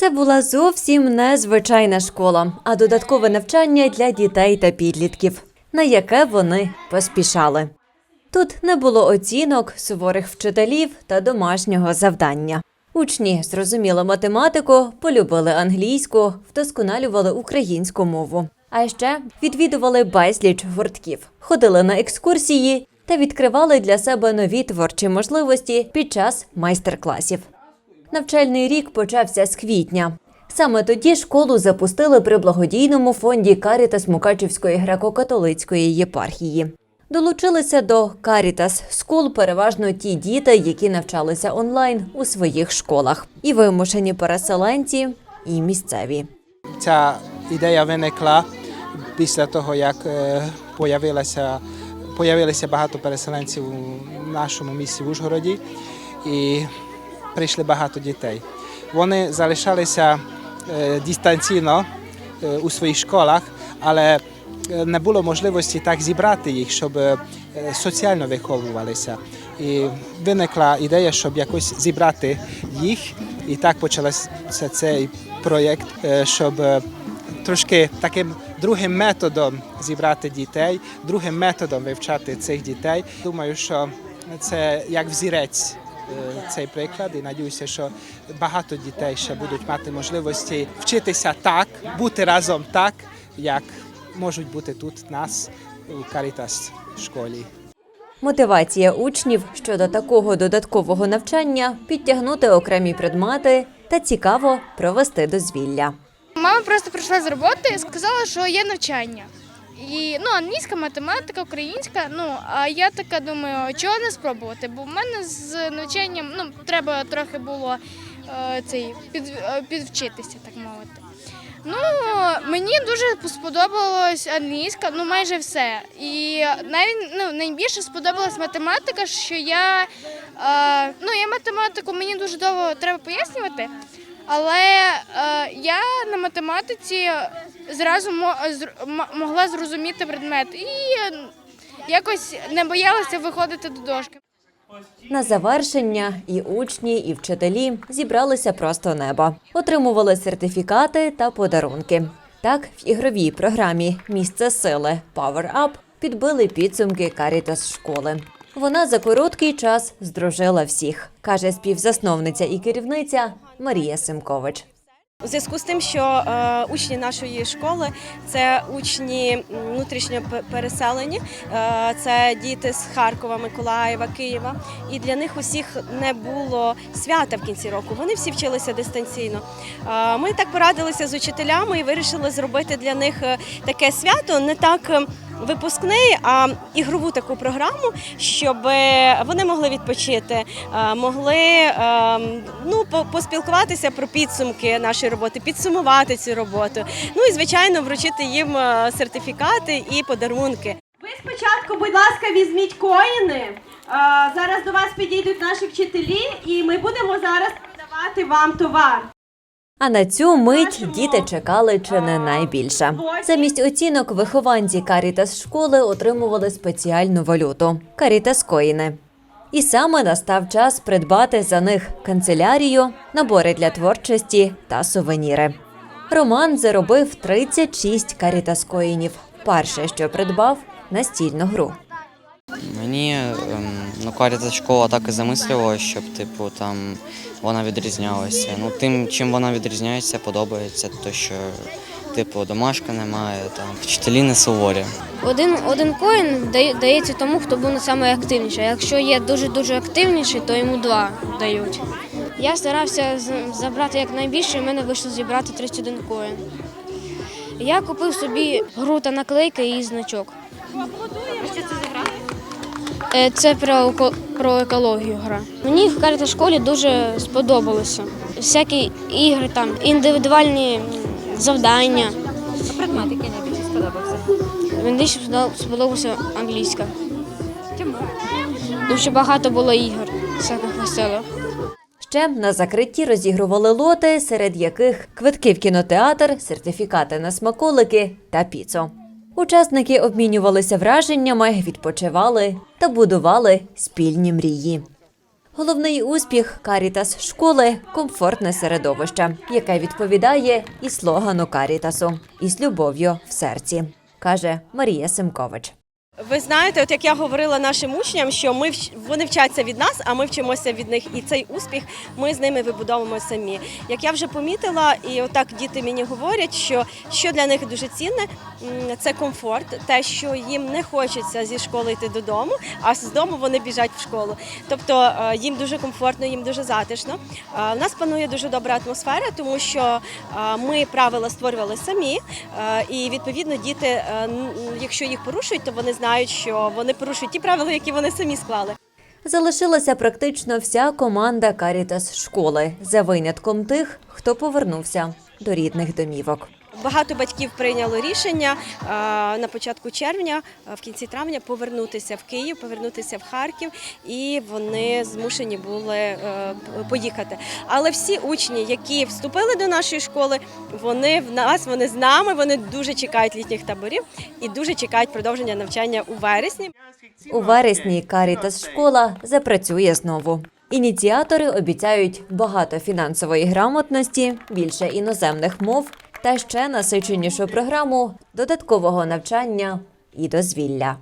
Це була зовсім незвичайна школа, а додаткове навчання для дітей та підлітків, на яке вони поспішали. Тут не було оцінок, суворих вчителів та домашнього завдання. Учні зрозуміли математику, полюбили англійську, вдосконалювали українську мову. А ще відвідували безліч гуртків, ходили на екскурсії та відкривали для себе нові творчі можливості під час майстер-класів. Навчальний рік почався з квітня. Саме тоді школу запустили при благодійному фонді Карітас Мукачівської греко-католицької єпархії. Долучилися до Карітас Скул переважно ті діти, які навчалися онлайн у своїх школах, і вимушені переселенці, і місцеві. Ця ідея виникла після того, як е, появилося, появилося багато переселенців у нашому місті в Ужгороді і прийшли багато дітей. Вони залишалися е, дистанційно е, у своїх школах, але е, не було можливості так зібрати їх, щоб соціально виховувалися. І виникла ідея, щоб якось зібрати їх. І так почався цей проєкт, щоб трошки таким другим методом зібрати дітей, другим методом вивчати цих дітей. Думаю, що це як взірець цей приклад, і надіюся, що багато дітей ще будуть мати можливості вчитися так, бути разом так, як можуть бути тут нас у Карітас школі. Мотивація учнів щодо такого додаткового навчання підтягнути окремі предмети та цікаво провести дозвілля. Мама просто прийшла з роботи і сказала, що є навчання. І ну, англійська, математика, українська. Ну а я така думаю, чого не спробувати? Бо в мене з навчанням ну, треба трохи було е, цей під, е, підвчитися, так мовити. Ну, мені дуже сподобалась англійська, ну майже все. І навіть ну, найбільше сподобалась математика, що я, е, ну, я математику мені дуже довго треба пояснювати. Але е, я на математиці зразу мо- могла зрозуміти предмет і якось не боялася виходити до дошки. На завершення і учні, і вчителі зібралися просто неба, отримували сертифікати та подарунки. Так, в ігровій програмі Місце сили Power Up підбили підсумки Карітас школи. Вона за короткий час здружила всіх, каже співзасновниця і керівниця Марія Симкович. У зв'язку з тим, що е, учні нашої школи це учні внутрішньо переселені, е, це діти з Харкова, Миколаєва, Києва. І для них усіх не було свята в кінці року. Вони всі вчилися дистанційно. Е, ми так порадилися з учителями і вирішили зробити для них е, таке свято, не так. Випускний, а ігрову таку програму, щоб е, вони могли відпочити, е, могли е, ну, по- поспілкуватися про підсумки нашої роботи, підсумувати цю роботу. Ну і звичайно, вручити їм сертифікати і подарунки. Ви спочатку, будь ласка, візьміть коїни. Зараз до вас підійдуть наші вчителі, і ми будемо зараз продавати вам товар. А на цю мить діти чекали чи не найбільше. Замість оцінок вихованці Карітас школи отримували спеціальну валюту Карітас коїни. І саме настав час придбати за них канцелярію, набори для творчості та сувеніри. Роман заробив 36 карітас коїнів. Перше, що придбав настільну гру. Мені ем, ну, Карітас школа так і замислювала, щоб типу там вона відрізнялася. Ну, тим, чим вона відрізняється, подобається, то що типу домашка немає, там вчителі не суворі. Один, один коін дається тому, хто був найактивніший. Якщо є дуже-дуже активніший, то йому два дають. Я старався забрати якнайбільше, і в мене вийшло зібрати 31 коін. Я купив собі гру та наклейки і значок. Що це? Це про, про екологію гра. Мені в карта школі дуже сподобалося. Всякі ігри, там, індивідуальні завдання. А предмет, який найбільше сподобався? Мені більше сподоб- сподобався англійська. Чому? Що багато було ігор, всяких веселих. Ще на закритті розігрували лоти, серед яких квитки в кінотеатр, сертифікати на смаколики та піцу. Учасники обмінювалися враженнями, відпочивали та будували спільні мрії. Головний успіх Карітас школи комфортне середовище, яке відповідає і слогану Карітасу із любов'ю в серці, каже Марія Семкович. Ви знаєте, от як я говорила нашим учням, що ми вони вчаться від нас, а ми вчимося від них. І цей успіх ми з ними вибудовуємо самі. Як я вже помітила, і отак діти мені говорять, що що для них дуже цінне, це комфорт, те, що їм не хочеться зі школи йти додому, а з дому вони біжать в школу. Тобто е, їм дуже комфортно, їм дуже затишно. Е, У нас панує дуже добра атмосфера, тому що е, ми правила створювали самі, і відповідно діти, якщо їх порушують, то вони знають, що вони порушують ті правила, які вони самі склали. Залишилася практично вся команда Карітас школи за винятком тих, хто повернувся до рідних домівок. Багато батьків прийняло рішення е, на початку червня, е, в кінці травня повернутися в Київ, повернутися в Харків, і вони змушені були е, поїхати. Але всі учні, які вступили до нашої школи, вони в нас, вони з нами, вони дуже чекають літніх таборів і дуже чекають продовження навчання у вересні. У вересні Карітас школа запрацює знову. Ініціатори обіцяють багато фінансової грамотності, більше іноземних мов та ще насиченішу програму додаткового навчання і дозвілля.